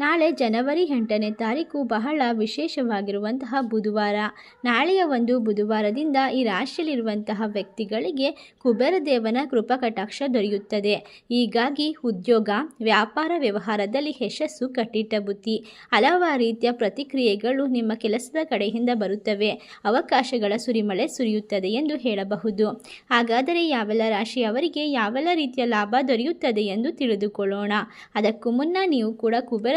ನಾಳೆ ಜನವರಿ ಎಂಟನೇ ತಾರೀಕು ಬಹಳ ವಿಶೇಷವಾಗಿರುವಂತಹ ಬುಧವಾರ. ನಾಳೆಯ ಒಂದು ಬುಧವಾರದಿಂದ ಈ ರಾಶಿಯಲ್ಲಿರುವಂತಹ ವ್ಯಕ್ತಿಗಳಿಗೆ ಕುಬೇರ ದೇವನ ಕೃಪಾ ಕಟಾಕ್ಷ ದೊರೆಯುತ್ತದೆ. ಹೀಗಾಗಿ ಉದ್ಯೋಗ, ವ್ಯಾಪಾರ ವ್ಯವಹಾರದಲ್ಲಿ ಯಶಸ್ಸು ಕಟ್ಟಿಟ್ಟ ಬುತ್ತಿ ಹಲವಾರು ರೀತಿಯ ಪ್ರತಿಕ್ರಿಯೆಗಳು ನಿಮ್ಮ ಕೆಲಸದ ಕಡೆಯಿಂದ ಬರುತ್ತವೆ. ಅವಕಾಶಗಳ ಸುರಿಮಳೆ ಸುರಿಯುತ್ತದೆ ಎಂದು ಹೇಳಬಹುದು. ಹಾಗಾದರೆ ಯಾವೆಲ್ಲ ರಾಶಿಯವರಿಗೆ ಯಾವೆಲ್ಲ ರೀತಿಯ ಲಾಭ ದೊರೆಯುತ್ತದೆ ಎಂದು ತಿಳಿದುಕೊಳ್ಳೋಣ. ಅದಕ್ಕೂ ಮುನ್ನ ನೀವು ಕೂಡ ಕುಬೇರ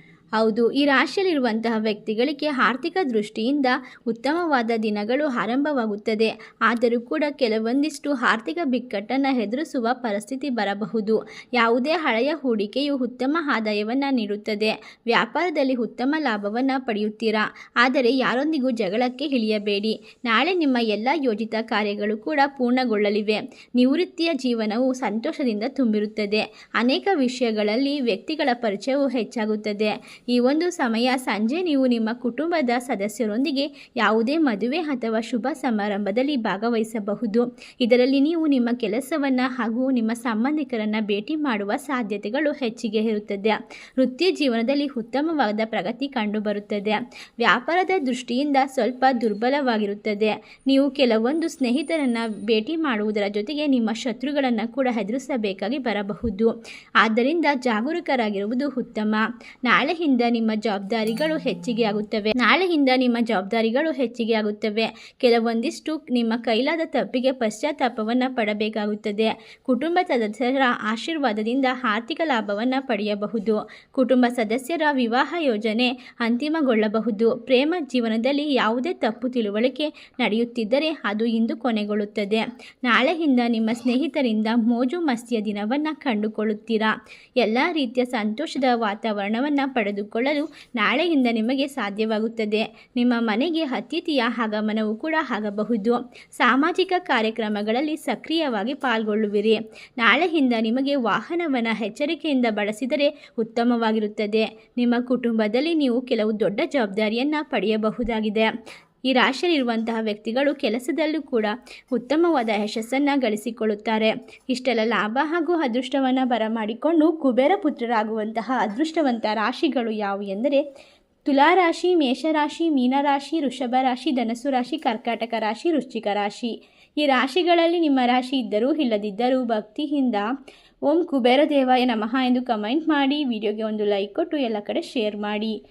ಹೌದು, ಈ ರಾಶಿಯಲ್ಲಿರುವಂತಹ ವ್ಯಕ್ತಿಗಳಿಗೆ ಆರ್ಥಿಕ ದೃಷ್ಟಿಯಿಂದ ಉತ್ತಮವಾದ ದಿನಗಳು ಆರಂಭವಾಗುತ್ತದೆ. ಆದರೂ ಕೂಡ ಕೆಲವೊಂದಿಷ್ಟು ಆರ್ಥಿಕ ಬಿಕ್ಕಟ್ಟನ್ನು ಎದುರಿಸುವ ಪರಿಸ್ಥಿತಿ ಬರಬಹುದು. ಯಾವುದೇ ಹಳೆಯ ಹೂಡಿಕೆಯು ಉತ್ತಮ ಆದಾಯವನ್ನು ನೀಡುತ್ತದೆ. ವ್ಯಾಪಾರದಲ್ಲಿ ಉತ್ತಮ ಲಾಭವನ್ನು ಪಡೆಯುತ್ತೀರಾ? ಆದರೆ ಯಾರೊಂದಿಗೂ ಜಗಳಕ್ಕೆ ಇಳಿಯಬೇಡಿ. ನಾಳೆ ನಿಮ್ಮ ಎಲ್ಲ ಯೋಜಿತ ಕಾರ್ಯಗಳು ಕೂಡ ಪೂರ್ಣಗೊಳ್ಳಲಿವೆ. ನಿವೃತ್ತಿಯ ಜೀವನವು ಸಂತೋಷದಿಂದ ತುಂಬಿರುತ್ತದೆ. ಅನೇಕ ವಿಷಯಗಳಲ್ಲಿ ವ್ಯಕ್ತಿಗಳ ಪರಿಚಯವು ಹೆಚ್ಚಾಗುತ್ತದೆ. ಈ ಒಂದು ಸಮಯ ಸಂಜೆ ನೀವು ನಿಮ್ಮ ಕುಟುಂಬದ ಸದಸ್ಯರೊಂದಿಗೆ ಯಾವುದೇ ಮದುವೆ ಅಥವಾ ಶುಭ ಸಮಾರಂಭದಲ್ಲಿ ಭಾಗವಹಿಸಬಹುದು. ಇದರಲ್ಲಿ ನೀವು ನಿಮ್ಮ ಕೆಲಸವನ್ನು ಹಾಗೂ ನಿಮ್ಮ ಸಂಬಂಧಿಕರನ್ನು ಭೇಟಿ ಮಾಡುವ ಸಾಧ್ಯತೆಗಳು ಹೆಚ್ಚಿಗೆ ಇರುತ್ತದೆ. ವೃತ್ತಿ ಜೀವನದಲ್ಲಿ ಉತ್ತಮವಾದ ಪ್ರಗತಿ ಕಂಡುಬರುತ್ತದೆ. ವ್ಯಾಪಾರದ ದೃಷ್ಟಿಯಿಂದ ಸ್ವಲ್ಪ ದುರ್ಬಲವಾಗಿರುತ್ತದೆ. ನೀವು ಕೆಲವೊಂದು ಸ್ನೇಹಿತರನ್ನು ಭೇಟಿ ಮಾಡುವುದರ ಜೊತೆಗೆ ನಿಮ್ಮ ಶತ್ರುಗಳನ್ನು ಕೂಡ ಎದುರಿಸಬೇಕಾಗಿ ಬರಬಹುದು. ಆದ್ದರಿಂದ ಜಾಗರೂಕರಾಗಿರುವುದು ಉತ್ತಮ. ನಾಳೆಯಿಂದ ನಿಮ್ಮ ಜವಾಬ್ದಾರಿಗಳು ಹೆಚ್ಚಿಗೆ ಆಗುತ್ತವೆ. ನಾಳೆಯಿಂದ ನಿಮ್ಮ ಜವಾಬ್ದಾರಿಗಳು ಹೆಚ್ಚಿಗೆ ಆಗುತ್ತವೆ. ಕೆಲವೊಂದಿಷ್ಟು ನಿಮ್ಮ ಕೈಲಾದ ತಪ್ಪಿಗೆ ಪಶ್ಚಾತ್ತಾಪವನ್ನು ಪಡಬೇಕಾಗುತ್ತದೆ. ಕುಟುಂಬ ಸದಸ್ಯರ ಆಶೀರ್ವಾದದಿಂದ ಆರ್ಥಿಕ ಲಾಭವನ್ನು ಪಡೆಯಬಹುದು. ಕುಟುಂಬ ಸದಸ್ಯರ ವಿವಾಹ ಯೋಜನೆ ಅಂತಿಮಗೊಳ್ಳಬಹುದು. ಪ್ರೇಮ ಜೀವನದಲ್ಲಿ ಯಾವುದೇ ತಪ್ಪು ತಿಳುವಳಿಕೆ ನಡೆಯುತ್ತಿದ್ದರೆ ಅದು ಇಂದು ಕೊನೆಗೊಳ್ಳುತ್ತದೆ. ನಾಳೆಯಿಂದ ನಿಮ್ಮ ಸ್ನೇಹಿತರಿಂದ ಮೋಜು ಮಸ್ತಿಯ ದಿನವನ್ನು ಕಂಡುಕೊಳ್ಳುತ್ತೀರಾ? ಎಲ್ಲ ರೀತಿಯ ಸಂತೋಷದ ವಾತಾವರಣವನ್ನು ಪಡೆದುಕೊಳ್ಳಲು ನಾಳೆಯಿಂದ ನಿಮಗೆ ಸಾಧ್ಯವಾಗುತ್ತದೆ. ನಿಮ್ಮ ಮನೆಗೆ ಅತಿಥಿಯ ಆಗಮನವು ಕೂಡ ಆಗಬಹುದು. ಸಾಮಾಜಿಕ ಕಾರ್ಯಕ್ರಮಗಳಲ್ಲಿ ಸಕ್ರಿಯವಾಗಿ ಪಾಲ್ಗೊಳ್ಳುವಿರಿ. ನಾಳೆಯಿಂದ ನಿಮಗೆ ವಾಹನವನ್ನು ಎಚ್ಚರಿಕೆಯಿಂದ ಬಳಸಿದರೆ ಉತ್ತಮವಾಗಿರುತ್ತದೆ. ನಿಮ್ಮ ಕುಟುಂಬದಲ್ಲಿ ನೀವು ಕೆಲವು ದೊಡ್ಡ ಜವಾಬ್ದಾರಿಯನ್ನು ಪಡೆಯಬಹುದಾಗಿದೆ. ಈ ರಾಶಿಯಲ್ಲಿರುವಂತಹ ವ್ಯಕ್ತಿಗಳು ಕೆಲಸದಲ್ಲೂ ಕೂಡ ಉತ್ತಮವಾದ ಯಶಸ್ಸನ್ನು ಗಳಿಸಿಕೊಳ್ಳುತ್ತಾರೆ. ಇಷ್ಟೆಲ್ಲ ಲಾಭ ಹಾಗೂ ಅದೃಷ್ಟವನ್ನು ಬರಮಾಡಿಕೊಂಡು ಕುಬೇರ ಪುತ್ರರಾಗುವಂತಹ ಅದೃಷ್ಟವಂತ ರಾಶಿಗಳು ಯಾವುವು ಎಂದರೆ ತುಲಾರಾಶಿ, ಮೇಷರಾಶಿ, ಮೀನರಾಶಿ, ವೃಷಭ ರಾಶಿ, ಧನಸ್ಸು ರಾಶಿ, ಕರ್ಕಾಟಕ ರಾಶಿ, ವೃಶ್ಚಿಕ ರಾಶಿ. ಈ ರಾಶಿಗಳಲ್ಲಿ ನಿಮ್ಮ ರಾಶಿ ಇದ್ದರೂ ಇಲ್ಲದಿದ್ದರೂ ಭಕ್ತಿಯಿಂದ ಓಂ ಕುಬೇರ ದೇವಾಯ ನಮಃ ಎಂದು ಕಮೆಂಟ್ ಮಾಡಿ, ವಿಡಿಯೋಗೆ ಒಂದು ಲೈಕ್ ಕೊಟ್ಟು ಎಲ್ಲ ಕಡೆ ಶೇರ್ ಮಾಡಿ.